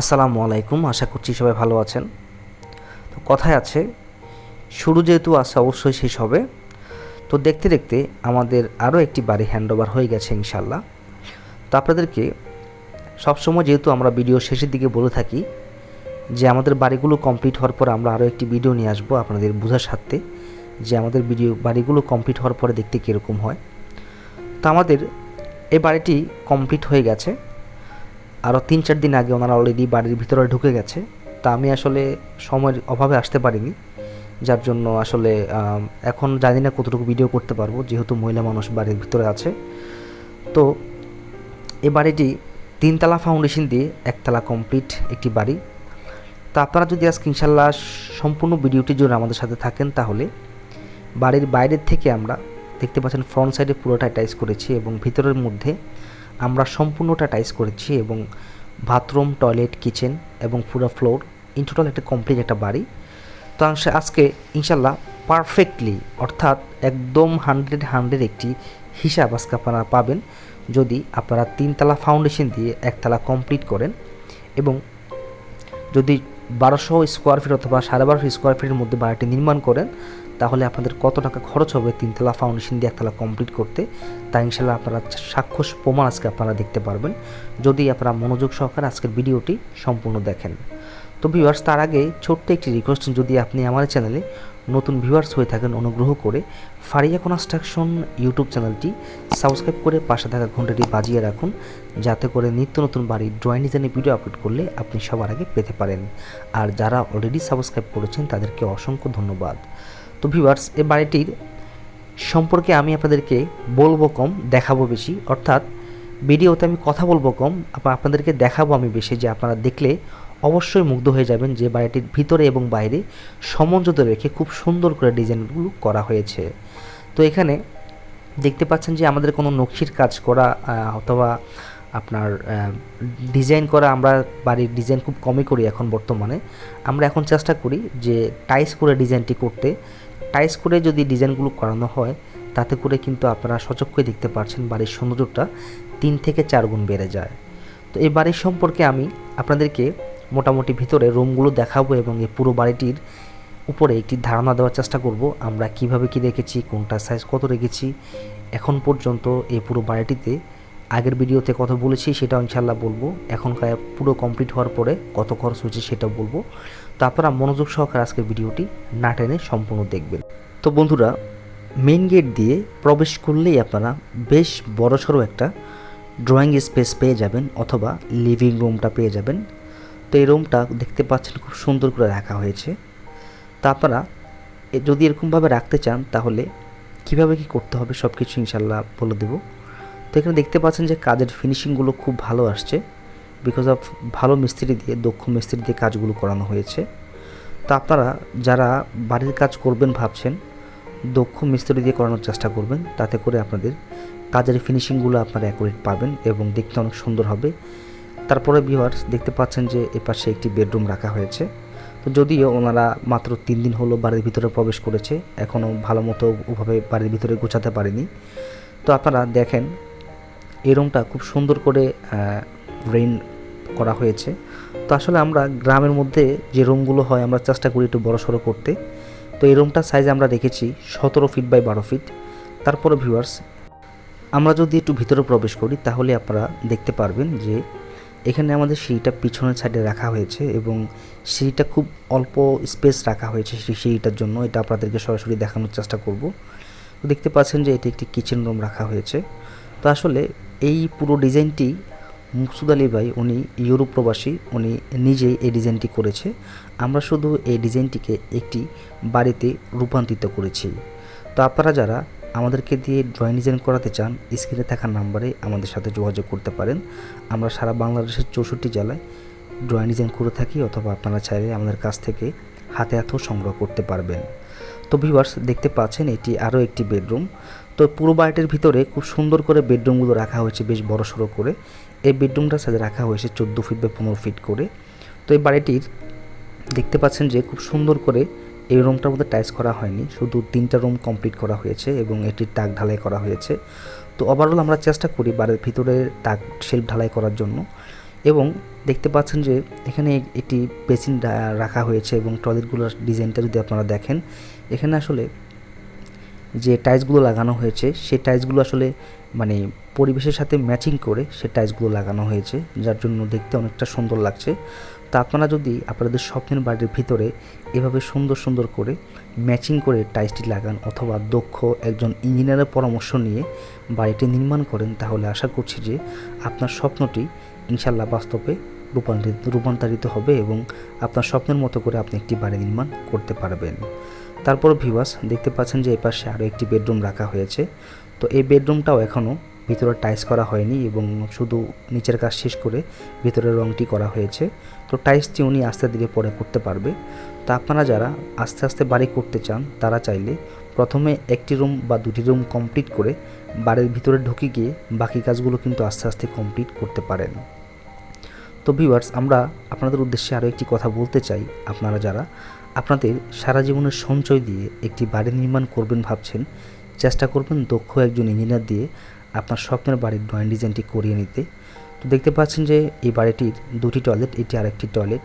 আসসালামু আলাইকুম, আশা করছি সবাই ভালো আছেন। তো কথায় আছে, শুরু যেহেতু আছে, অবশ্যই শেষ হবে। তো দেখতে দেখতে আমাদের আরও একটি বাড়ি হ্যান্ডওভার হয়ে গেছে ইনশাল্লাহ তো আপনাদেরকে সবসময় যেহেতু আমরা ভিডিও শেষের দিকে বলে থাকি, যে আমাদের বাড়িগুলো কমপ্লিট হওয়ার পর আমরা আরও একটি ভিডিও নিয়ে আসব আপনাদের বোঝার সাথে যে আমাদের ভিডিও বাড়িগুলো কমপ্লিট হওয়ার পরে দেখতে কীরকম হয়। তো আমাদের এই বাড়িটি কমপ্লিট হয়ে গেছে। আরও তিন চার দিন আগে ওনারা অলরেডি বাড়ির ভিতরে ঢুকে গেছে। তা আমি আসলে সময়ের অভাবে আসতে পারিনি। যার জন্য আসলে এখন জানি না কতটুকু ভিডিও করতে পারব, যেহেতু মহিলা মানুষ বাড়ির ভিতরে আছে। তো এ বাড়িটি তিনতলা ফাউন্ডেশন দিয়ে একতলা কমপ্লিট একটি বাড়ি। তা আপনারা যদি আজকে ইনশাল্লাহ সম্পূর্ণ ভিডিওটির জন্য আমাদের সাথে থাকেন, তাহলে বাড়ির বাইরের থেকে আমরা দেখতে পাচ্ছেন ফ্রন্ট সাইডে পুরোটা টাইস করেছি এবং ভিতরের মধ্যে আমরা সম্পূর্ণটা টাইস করেছি এবং বাথরুম টয়লেট কিচেন এবং পুরো ফ্লোর ইন টোটাল একটা কমপ্লিট একটা বাড়ি। তো আজকে ইনশাল্লাহ পারফেক্টলি অর্থাৎ একদম হান্ড্রেড হান্ড্রেড একটি হিসাব আজকে আপনারা পাবেন যদি আপনারা তিনতলা ফাউন্ডেশন দিয়ে একতলা কমপ্লিট করেন এবং যদি বারোশো স্কোয়ার ফিট অথবা সাড়ে বারোশো স্কোয়ার ফিটের মধ্যে বাড়িটি নির্মাণ করেন তাহলে আপনাদের কত টাকা খরচ হবে? তিনতলা ফাউন্ডেশন দিয়ে একতলা কমপ্লিট করতে। তা ইনশাল্লাহ আপনারা সাক্ষ্য প্রমাণ আজকে আপনারা দেখতে পারবেন। যদি আপনারা মনোযোগ সহকারে আজকের ভিডিওটি সম্পূর্ণ দেখেন। তো ভিউয়ার্স তার আগে ছোট্ট একটি রিকোয়েস্ট যদি আপনি আমার চ্যানেলে নতুন ভিউয়ার্স হয়ে থাকেন অনুগ্রহ করে ফারিয়া কনস্ট্রাকশন ইউটিউব চ্যানেলটি সাবস্ক্রাইব করে পাশে থাকা ঘন্টাটি বাজিয়ে রাখুন, যাতে করে নিত্য নতুন বাড়ির ড্রয়িং ডিজাইনের ভিডিও আপলোড করলে আপনি সবার আগে পেতে পারেন। আর যারা অলরেডি সাবস্ক্রাইব করেছেন, তাদেরকে অসংখ্য ধন্যবাদ। তো ভিউয়ার্স এই বাড়িটির সম্পর্কে আমি আপনাদেরকে বলব কম, দেখাবো বেশি। অর্থাৎ ভিডিওতে আমি কথা বলব কম আপনাদেরকে দেখাবো আমি বেশি, যে আপনারা দেখলে অবশ্যই মুগ্ধ হয়ে যাবেন যে বাড়িটির ভিতরে এবং বাইরে সমঞ্জত রেখে খুব সুন্দর করে ডিজাইনগুলো করা হয়েছে। তো এখানে দেখতে পাচ্ছেন যে আমাদের কোনো নকশির কাজ করা অথবা আপনার ডিজাইন করা, আমরা বাড়ির ডিজাইন খুব কমই করি এখন বর্তমানে। আমরা এখন চেষ্টা করি যে টাইস করে ডিজাইনটি করতে। টাইস করে যদি ডিজাইনগুলো করানো হয়, তাতে করে কিন্তু আপনারা সচক্ষে দেখতে পাচ্ছেন বাড়ির সৌন্দর্যটা তিন থেকে চার গুণ বেড়ে যায়। তো এই বাড়ির সম্পর্কে আমি আপনাদেরকে মোটামুটি ভিতরে রুমগুলো দেখাবো এবং এই পুরো বাড়িটির উপরে একটি ধারণা দেওয়ার চেষ্টা করব, আমরা কীভাবে কি রেখেছি, কোনটা সাইজ কত রেখেছি। এখন পর্যন্ত এই পুরো বাড়িটিতে আগের ভিডিওতে কত বলেছি, সেটাও ইনশাল্লাহ বলব। এখনকার পুরো কমপ্লিট হওয়ার পরে কত খরচ হয়েছে সেটাও বলব। তো আপনারা মনোযোগ সহকারে আজকের ভিডিওটি না টেনে সম্পূর্ণ দেখবেন। তো বন্ধুরা মেইন গেট দিয়ে প্রবেশ করলেই আপনারা বেশ বড়সড় একটা ড্রয়িং স্পেস পেয়ে যাবেন অথবা লিভিং রুমটা পেয়ে যাবেন। তো এই রুমটা দেখতে পাচ্ছেন খুব সুন্দর করে রাখা হয়েছে। তা আপনারা যদি এরকমভাবে রাখতে চান, তাহলে কীভাবে কি করতে হবে সব কিছু ইনশাল্লাহ বলে দেবো। তো এখানে দেখতে পাচ্ছেন যে কাজের ফিনিশিংগুলো খুব ভালো আসছে বিকজ অফ ভালো মিস্ত্রি দিয়ে, দক্ষ মিস্ত্রি দিয়ে কাজগুলো করানো হয়েছে। তো আপনারা যারা বাড়ির কাজ করবেন ভাবছেন, দক্ষ মিস্ত্রি দিয়ে করানোর চেষ্টা করবেন, তাতে করে আপনাদের কাজের ফিনিশিংগুলো আপনারা অ্যাকুরেট পাবেন এবং দেখতে অনেক সুন্দর হবে। তারপরে ভিউয়ার্স দেখতে পাচ্ছেন যে এপাশে একটি বেডরুম রাখা হয়েছে। তো যদিও ওনারা মাত্র তিন দিন হলো বাড়ির ভিতরে প্রবেশ করেছে এখনও ভালো মতো ওভাবে বাড়ির ভিতরে গোছাতে পারেনি। তো আপনারা দেখেন এই রুমটা খুব সুন্দর করে রেইন করা হয়েছে। তো আসলে আমরা গ্রামের মধ্যে যে রুমগুলো হয়, আমরা চেষ্টা করি একটু বড় সড়ো করতে। তো এই রুমটার সাইজ আমরা রেখেছি সতেরো ফিট বাই বারো ফিট তারপরে ভিউয়ার্স আমরা যদি একটু ভিতরে প্রবেশ করি, তাহলে আপনারা দেখতে পারবেন যে এখানে আমাদের সিঁড়িটা পিছনের সাইডে রাখা হয়েছে এবং সিঁড়িটা খুব অল্প স্পেস রাখা হয়েছে সেই সিঁড়িটার জন্য। এটা আপনাদেরকে সরাসরি দেখানোর চেষ্টা করব। দেখতে পাচ্ছেন যে এটি একটি কিচেন রুম রাখা হয়েছে। তো আসলে এই পুরো ডিজাইনটি মুকসুদ আলী ভাই, উনি ইউরোপ প্রবাসী, উনি নিজেই এই ডিজাইনটি করেছে। আমরা শুধু এই ডিজাইনটিকে একটি বাড়িতে রূপান্তরিত করেছি। তো আপনারা যারা আমাদেরকে দিয়ে ড্রয়িং ডিজাইন করাতে চান স্ক্রিনে থাকা নাম্বারে আমাদের সাথে যোগাযোগ করতে পারেন। আমরা সারা বাংলাদেশের চৌষট্টি জেলায় ড্রয়িং ডিজাইন করে থাকি, অথবা আপনারা চাইলে আমাদের কাছ থেকে হাতে হাতেও সংগ্রহ করতে পারবেন। তো ভিউয়ার্স দেখতে পাচ্ছেন, এটি আরও একটি বেডরুম তো পুরো বাড়িটির ভিতরে খুব সুন্দর করে বেডরুমগুলো রাখা হয়েছে, বেশ বড় সড়ো করে। এই বেডরুমটার সাথে রাখা হয়েছে চোদ্দ ফিট বা পনেরো ফিট করে। তো এই বাড়িটির দেখতে পাচ্ছেন যে খুব সুন্দর করে এই রুমটার মধ্যে টাইস করা হয়নি, শুধু তিনটা রুম কমপ্লিট করা হয়েছে এবং এটির টাক ঢালাই করা হয়েছে। তো ওভারঅল আমরা চেষ্টা করি বাড়ির ভিতরে টাক শেল্ফ ঢালাই করার জন্য। এবং দেখতে পাচ্ছেন যে এখানে একটি বেসিন রাখা হয়েছে এবং টয়লেটগুলোর ডিজাইনটা যদি আপনারা দেখেন, এখানে আসলে যে টাইলসগুলো লাগানো হয়েছে, সেই টাইলসগুলো আসলে মানে পরিবেশের সাথে ম্যাচিং করে সে টাইলসগুলো লাগানো হয়েছে, যার জন্য দেখতে অনেকটা সুন্দর লাগছে। তা আপনারা যদি আপনাদের স্বপ্নের বাড়ির ভিতরে এভাবে সুন্দর সুন্দর করে ম্যাচিং করে টাইলসটি লাগান অথবা দক্ষ একজন ইঞ্জিনিয়ারের পরামর্শ নিয়ে বাড়িটি নির্মাণ করেন, তাহলে আশা করছি যে আপনার স্বপ্নটি ইনশাল্লাহ বাস্তবে রূপান্তরিত রূপান্তরিত হবে এবং আপনার স্বপ্নের মতো করে আপনি একটি বাড়ি নির্মাণ করতে পারবেন। তারপর ভিউয়ার্স দেখতে পাচ্ছেন যে এপাশে আরও একটি বেডরুম রাখা হয়েছে। তো এই বেডরুমটাও এখনও ভিতরে টাইলস করা হয়নি এবং শুধু নিচের কাজ শেষ করে ভিতরের রংটি করা হয়েছে। তো টাইলসটি উনি আস্তে ধীরে পরে করতে পারবে। তো আপনারা যারা আস্তে আস্তে বাড়ি করতে চান, তারা চাইলে প্রথমে একটি রুম বা দুটি রুম কমপ্লিট করে বাড়ির ভিতরে ঢুকে গিয়ে বাকি কাজগুলো কিন্তু আস্তে আস্তে কমপ্লিট করতে পারেন। তো ভিউয়ার্স আমরা আপনাদের উদ্দেশ্যে আরও একটি কথা বলতে চাই। আপনারা যারা আপনাদের সারা জীবনের সঞ্চয় দিয়ে একটি বাড়ি নির্মাণ করবেন ভাবছেন, চেষ্টা করবেন দক্ষ একজন ইঞ্জিনিয়ার দিয়ে আপনার স্বপ্নের বাড়ির ড্রয়িং ডিজাইনটি করিয়ে নিতে। তো দেখতে পাচ্ছেন যে এই বাড়িটির দুটি টয়লেট এটি আরেকটি টয়লেট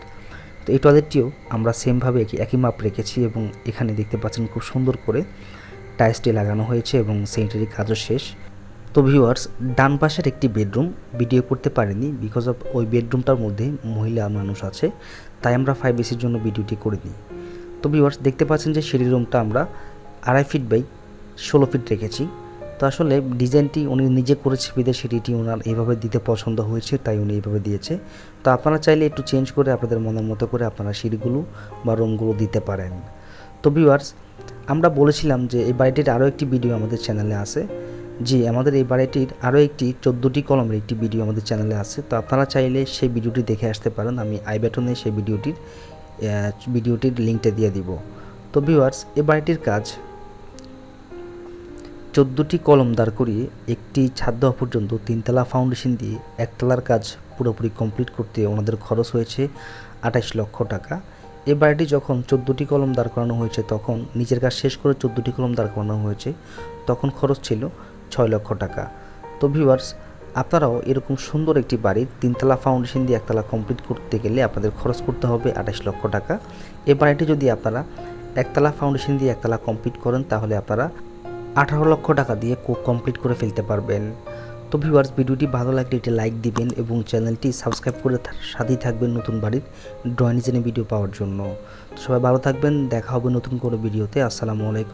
তো এই টয়লেটটিও আমরা সেমভাবে একই একই মাপ রেখেছি এবং এখানে দেখতে পাচ্ছেন খুব সুন্দর করে টাইলসটি লাগানো হয়েছে এবং সেন্টারি কাজও শেষ। তো ভিউয়ার্স ডান পাশের একটি বেডরুম ভিডিও করতে পারিনি বিকজ অফ ওই বেডরুমটার মধ্যে মহিলা মানুষ আছে, তাই আমরা ফাইভ এসির জন্য ভিডিওটি করিনি। তো ভিউয়ার্স দেখতে পাচ্ছেন যে সিঁড়ি রুমটা আমরা আড়াই ফিট বাই ষোলো ফিট রেখেছি। তো আসলে ডিজাইনটি উনি নিজে করেছে বিদে সিঁড়িটি ওনার এইভাবে দিতে পছন্দ হয়েছে, তাই উনি এইভাবে দিয়েছে। তো আপনারা চাইলে একটু চেঞ্জ করে আপনাদের মনের মতো করে আপনারা সিঁড়িগুলো বা রুমগুলো দিতে পারেন। তো ভিউয়ার্স, আমরা বলেছিলাম যে এই বাড়িটির আরও একটি ভিডিও আমাদের চ্যানেলে আছে। জি, আমাদের এই বাড়িটির আরও একটি চোদ্দোটি কলমের একটি ভিডিও আমাদের চ্যানেলে আছে। তো আপনারা চাইলে সেই ভিডিওটি দেখে আসতে পারেন, আমি আই ব্যাটনে সেই ভিডিওটির ভিডিওটির লিঙ্কটা দিয়ে দিব। তো ভিউয়ার্স, এই বাড়িটির কাজ চোদ্দোটি কলম দাঁড় করিয়ে একটি ছাদ দেওয়া পর্যন্ত তিনতলা ফাউন্ডেশন দিয়ে একতলার কাজ পুরোপুরি কমপ্লিট করতে ওনাদের খরচ হয়েছে আঠাশ লক্ষ টাকা। এ বাড়িটি যখন চোদ্দোটি কলম দাঁড় করানো হয়েছে, তখন নিজের কাজ শেষ করে চোদ্দোটি কলম দাঁড় করানো হয়েছে, তখন খরচ ছিল ছয় লক্ষ টাকা। তো ভিউয়ার্স আপনারাও এরকম সুন্দর একটি বাড়ি তিনতলা ফাউন্ডেশন দিয়ে একতলা কমপ্লিট করতে গেলে আপনাদের খরচ করতে হবে আঠাশ লক্ষ টাকা। এ বাড়িটি যদি আপনারা একতলা ফাউন্ডেশন দিয়ে একতলা কমপ্লিট করেন, তাহলে আপনারা আঠারো লক্ষ টাকা দিয়ে কমপ্লিট করে ফেলতে পারবেন। তো ভিউয়ার্স ভিডিওটি ভালো লাগলে একটি লাইক দিবেন এবং চ্যানেলটি সাবস্ক্রাইব করে সাথেই থাকবেন নতুন বাড়ির ড্রয়িং জেনে ভিডিও পাওয়ার জন্য। সবাই ভালো থাকবেন, দেখা হবে নতুন কোনো ভিডিওতে আসসালামু আলাইকুম।